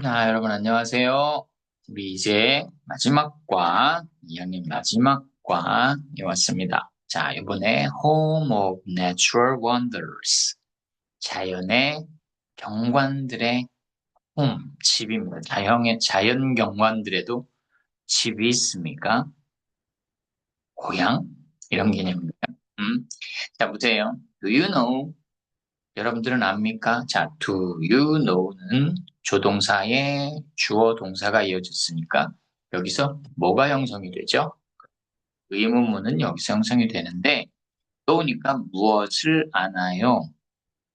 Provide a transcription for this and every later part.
자, 여러분 안녕하세요. 우리 이제 마지막 과, 2학년 마지막 과에 왔습니다. 자, 이번에 Home of Natural Wonders. 자연의 경관들의 홈, 집입니다. 자연의, 자연 경관들에도 집이 있습니까? 고향? 이런 개념입니다. 음. 자, 보세요. Do you know? 여러분들은 압니까? 자, do you know는 조동사에 주어 동사가 이어졌으니까 여기서 뭐가 형성이 되죠? 의문문은 여기서 형성이 되는데 또니까 무엇을 아나요?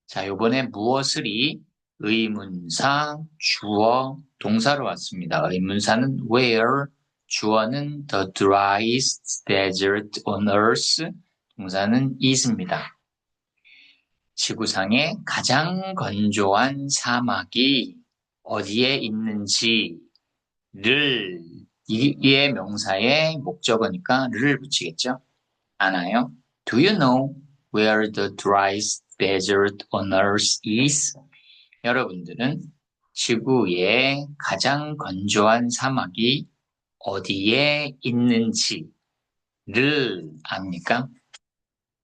자, 요번에 무엇을이 의문사, 주어, 동사로 왔습니다. 의문사는 where, 주어는 the driest desert on earth, 동사는 is입니다. 지구상의 가장 건조한 사막이 어디에 있는지를 이의 명사의 목적어니까 를 붙이겠죠. 아나요? Do you know where the driest desert on earth is? 여러분들은 지구의 가장 건조한 사막이 어디에 있는지를 압니까?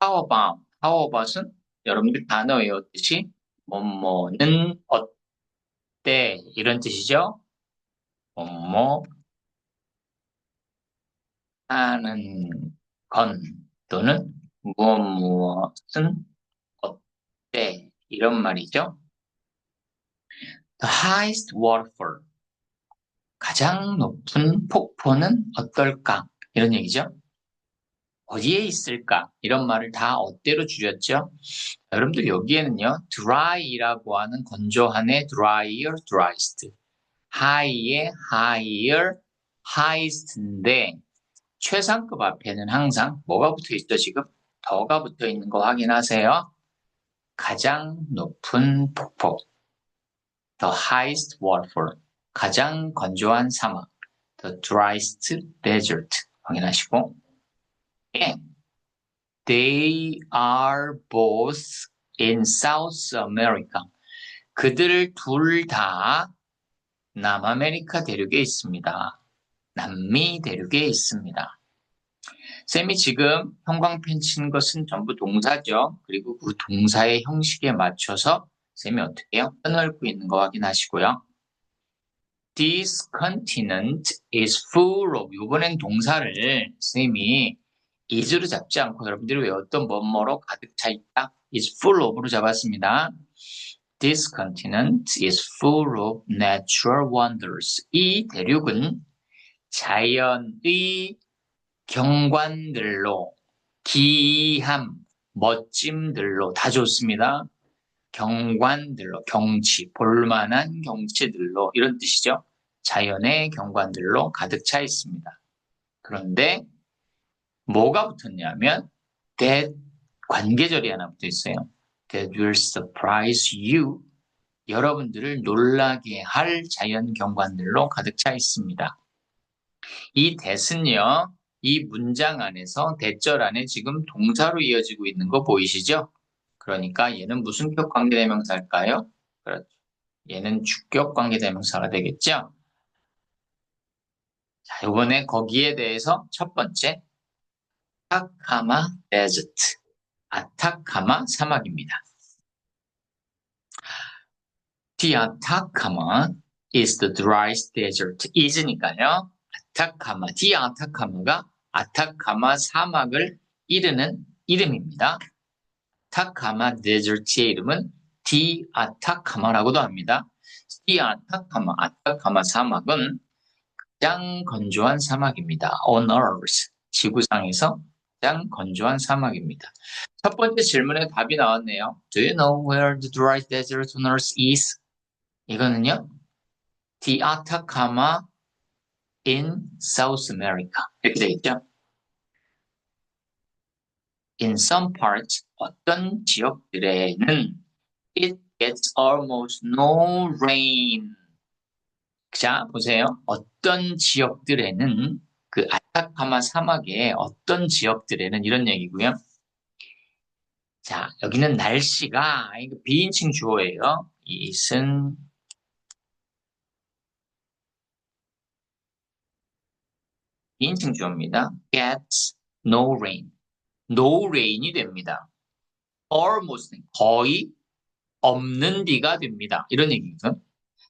How about, how about은 여러분들 단어 외웠듯이 뭐뭐는 어 때 이런 뜻이죠. 뭐뭐 하는 건 또는 무엇 무엇은 어때 이런 말이죠. The highest waterfall 가장 높은 폭포는 어떨까 이런 얘기죠. 어디에 있을까? 이런 말을 다 어때로 줄였죠? 여러분들 여기에는요, dry라고 하는 건조한의 drier, driest. high의 higher, highest인데, 최상급 앞에는 항상 뭐가 붙어 있죠, 지금? 더가 붙어 있는 거 확인하세요. 가장 높은 폭포. The highest waterfall. 가장 건조한 사막. The driest desert. 확인하시고. They are both in South America. 그들 둘 다 남아메리카 대륙에 있습니다. 남미 대륙에 있습니다. 쌤이 지금 형광펜 친 것은 전부 동사죠. 그리고 그 동사의 형식에 맞춰서 쌤이 어떻게 해요? 끊을고 있는 거 확인하시고요. This continent is full of 이번엔 동사를 쌤이 is로 잡지 않고 여러분들이 외웠던 뭐뭐로 가득 차 있다. is full of로 잡았습니다. This continent is full of natural wonders. 이 대륙은 자연의 경관들로 기함, 멋짐들로 다 좋습니다. 경관들로, 경치, 볼만한 경치들로 이런 뜻이죠. 자연의 경관들로 가득 차 있습니다. 그런데 뭐가 붙었냐면 that 관계절이 하나 붙어 있어요. That will surprise you. 여러분들을 놀라게 할 자연 경관들로 가득 차 있습니다. 이 that은요, 이 문장 안에서 대절 안에 지금 동사로 이어지고 있는 거 보이시죠? 그러니까 얘는 무슨 격 관계대명사일까요? 그렇죠. 얘는 주격 관계대명사가 되겠죠? 자, 이번에 거기에 대해서 첫 번째 아타카마 데저트. 아타카마 사막입니다. The Atacama is the driest desert. is니까요. 아타카마, the 아타카마가 아타카마 사막을 이르는 이름입니다. 아타카마 데저트의 이름은 디 아타카마라고도 합니다. 디 아타카마, 아타카마 사막은 가장 건조한 사막입니다. On Earth, 지구상에서 가장 건조한 사막입니다. 첫 번째 질문에 답이 나왔네요. Do you know where the dry desert on earth is? 이거는요. The Atacama in South America. 이렇게 되겠죠. In some parts, 어떤 지역들에는 it gets almost no rain. 자, 보세요. 어떤 지역들에는 그 아타카마 사막의 어떤 지역들에는 이런 얘기고요. 자, 여기는 날씨가 비인칭 주어예요. 이슨 비인칭 주어입니다. gets no rain. no rain이 됩니다. almost 거의 없는 비가 됩니다. 이런 얘기죠.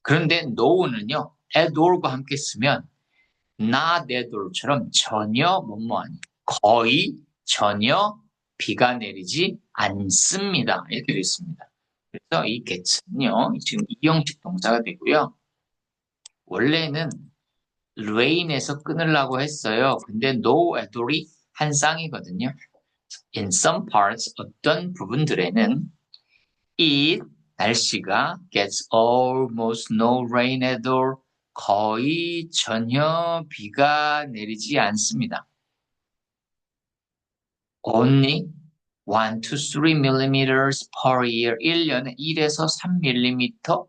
그런데 no는요. at all과 함께 쓰면 all처럼 전혀 뭐뭐하니 거의 전혀 비가 내리지 않습니다. 이렇게 되어 있습니다. 그래서 이 get는요. 지금 이 형식 동사가 되고요. 원래는 rain에서 끊으려고 했어요. 근데 no all이 한 쌍이거든요. In some parts, 어떤 부분들에는 it, 날씨가 gets almost no rain at all, 거의 전혀 비가 내리지 않습니다. Only 1 to 3 millimeters per year, 1년에 1에서 3mm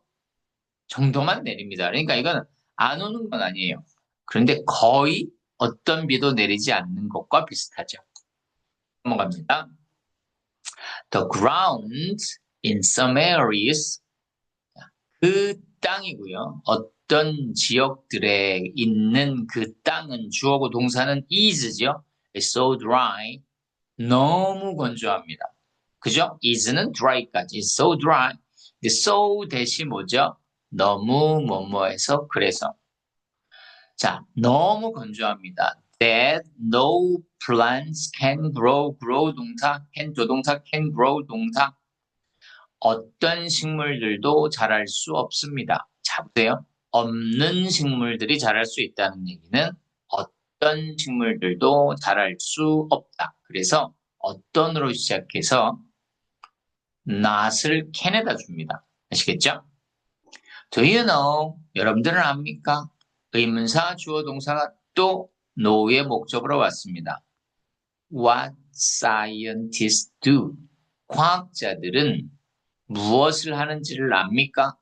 정도만 내립니다. 그러니까 이건 안 오는 건 아니에요. 그런데 거의 어떤 비도 내리지 않는 것과 비슷하죠. 넘어갑니다. The ground in some areas 그 땅이고요. 어떤 지역들에 있는 그 땅은 주어고 동사는 is죠. It's so dry. 너무 건조합니다. 그죠? is는 dry까지. so dry. so 대시 뭐죠? 너무 뭐뭐해서 그래서. 자, 너무 건조합니다. That no plants can grow. grow 동사, can 조동사, can grow 동사. 어떤 식물들도 자랄 수 없습니다. 자, 보세요. 없는 식물들이 자랄 수 있다는 얘기는 어떤 식물들도 자랄 수 없다. 그래서 어떤으로 시작해서 not을 can에다 줍니다. 아시겠죠? Do you know? 여러분들은 압니까? 의문사 주어 동사가 또 know의 목적으로 왔습니다. What scientists do? 과학자들은 무엇을 하는지를 압니까?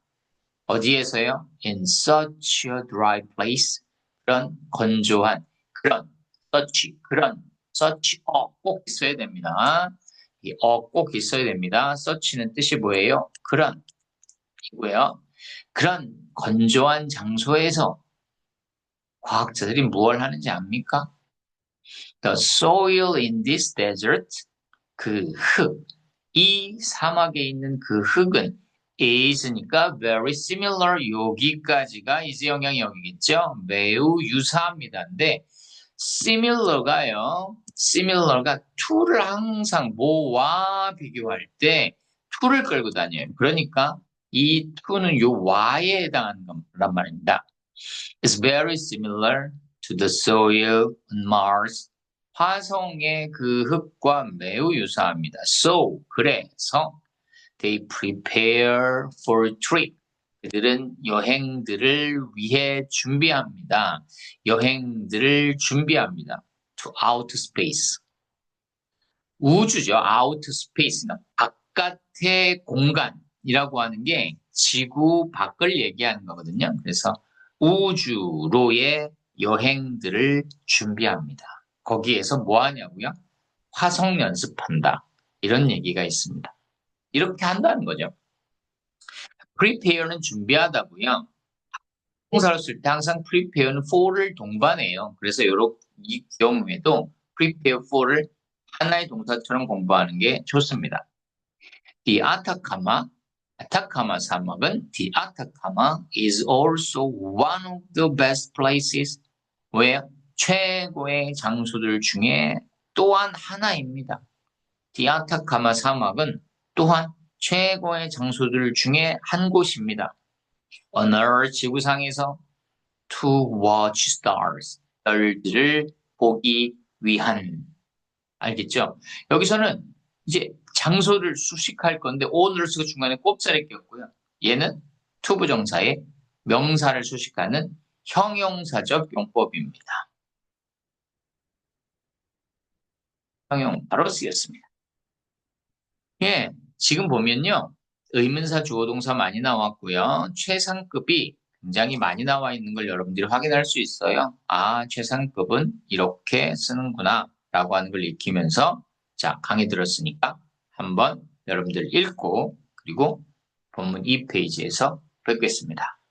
어디에서요? In such a dry place. 그런 건조한, 그런, such, 그런, such, 어, 꼭 있어야 됩니다. 이 어, 꼭 있어야 됩니다. such는 뜻이 뭐예요? 그런, 이고요. 그런 건조한 장소에서 과학자들이 무엇을 하는지 압니까? The soil in this desert, 그 흙, 이 사막에 있는 그 흙은 is니까 very similar 여기까지가 이제 영향이 여기겠죠. 매우 유사합니다. 근데 similar가요. similar가 to를 항상 뭐와 비교할 때 to를 끌고 다녀요. 그러니까 이 to는 요 y에 해당하는 거란 말입니다. It's very similar to the soil on Mars. 화성의 그 흙과 매우 유사합니다. So, 그래서 they prepare for trip. 그들은 여행들을 위해 준비합니다. 여행들을 준비합니다. to outer space. 우주죠. outer space는 바깥의 공간이라고 하는 게 지구 밖을 얘기하는 거거든요. 그래서 우주로의 여행들을 준비합니다. 거기에서 뭐 하냐고요? 화성 연습한다. 이런 얘기가 있습니다. 이렇게 한다는 거죠. prepare는 준비하다고요. 동사를 쓸 때 항상 prepare는 for를 동반해요. 그래서 요런 이 경우에도 prepare for를 하나의 동사처럼 공부하는 게 좋습니다. The Atacama 아타카마 사막은 The Atacama is also one of the best places where 최고의 장소들 중에 또한 하나입니다. Atacama 사막은 또한 최고의 장소들 중에 한 곳입니다. On Earth 지구상에서 to watch stars 별들을 보기 위한 알겠죠? 여기서는 이제 장소를 수식할 건데 오늘스가 중간에 꼽자리 꼈고요. 얘는 투부정사의 명사를 수식하는 형용사적 용법입니다. 형용사로 쓰였습니다. 예, 지금 보면요. 의문사 주어동사 많이 나왔고요. 최상급이 굉장히 많이 나와 있는 걸 여러분들이 확인할 수 있어요. 아, 최상급은 이렇게 쓰는구나 라고 하는 걸 익히면서 자, 강의 들었으니까 한번 여러분들 읽고 그리고 본문 2페이지에서 뵙겠습니다.